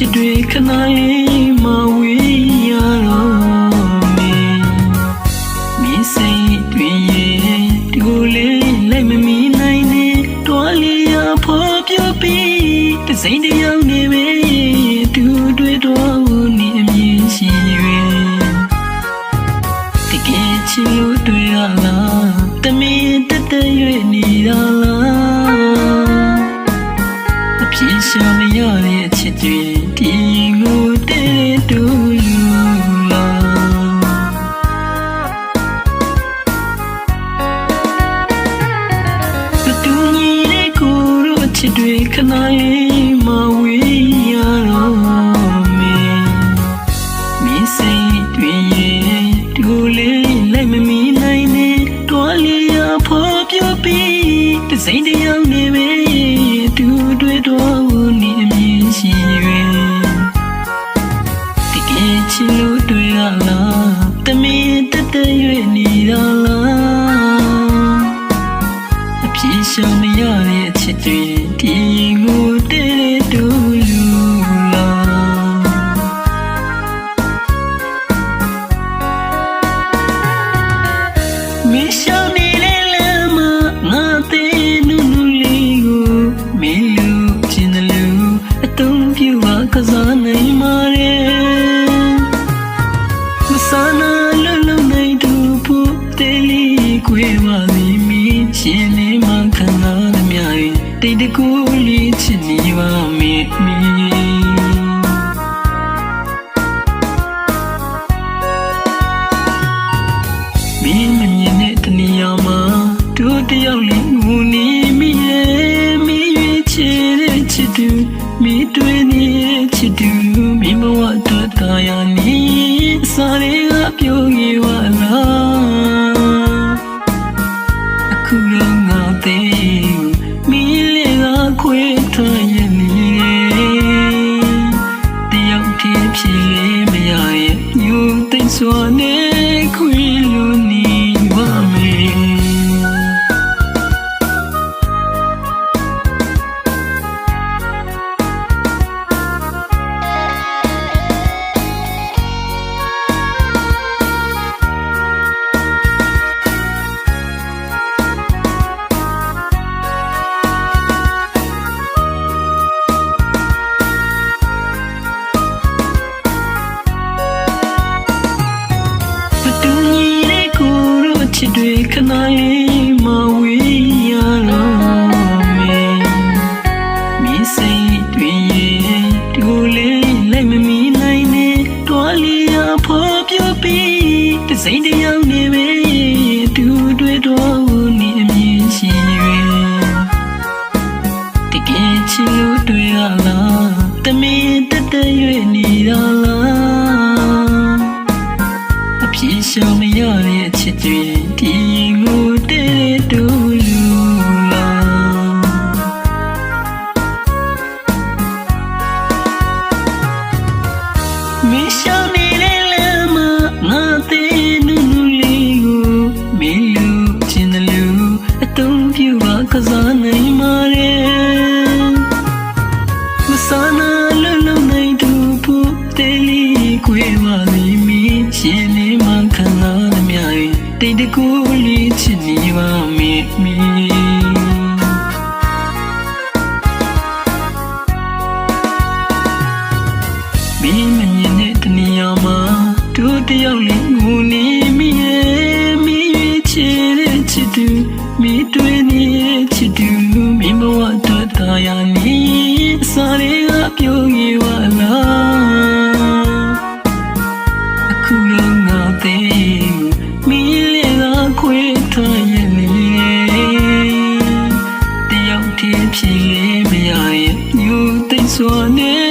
ချစ်တွေခဏလေးမဝေးရတော့မင်းမင်းစိတ်တွေရဲ့ဒီကိုလေးလိုက်မမီနိုင်နဲ့တွားလေးရဖို့ပြပြီးတစိမ့်တယောက်နေပဲတူတွေတော့နေအမြင်ရှိရွယ်တကယ်ချစ်လို့တွေ့ရလားတမင်တက်တက်ရွေ့နေတာလားအပြည့် ရှာမရတဲ့အချစ်တွေဒီကိုတဲတူယူလာမတူညီတဲ့ကိုယ်တို့အချစ်တွေခဏလေးမဝေးရတော့မင်းမင်းစိတ်တွေရဲ့ဒီကိုလေးလိုက်မမီနိုင်နဲ့တွားလေးရဖို့ပြပြီးတစိမ့်တယောက် တဲ့ တို့တယောက်လေးငူနေမိရဲ့မင်းရွေးချယ်တဲ့ချစ်သူမင်းတွေ့နေတဲ့ချစ်သူမင်းဘဝအတွက်သာယာနေအစာတွေကပြောနေပါ ချစ်တွေခဏလေးမဝေးရတော့မင်းမင်းစိတ်တွေရဲ့ဒီကိုလေးလိုက်မမီနိုင်နဲ့တွားလေးရဖို့ပြပြီးတစိမ့်တယောက်နေပဲတူတွေတော့နေအမြင်ရှိရွယ်တကယ်ချစ်လို့တွေ့ရလားတမင်တက်တက်ရွေ့နေတာ ရှောင်မရတဲ့အချစ်တွေဒီကိုတဲတူလူလာမင်းရှောင်နေတဲ့လမ်းမှာငါသေးနုနုလေးကိုမင်းလူချင်းတယ်လူအတုံးပြပါကစားနိုင်မှာရဲ့မ တိတ်တကူလေးချစ်နေပါမည်မည်မင်းမမြင်တဲ့တနေရာမှာတို့တယောက်လေးငူနေမိရဲ့မင်းရွေးချယ်တဲ့ချစ်သူမင်းတွေ့နေတဲ့ချစ်သူမင်းဘဝအတွက်သာယာနေ မရရဲ့ညူသိမ့်စွာနဲ့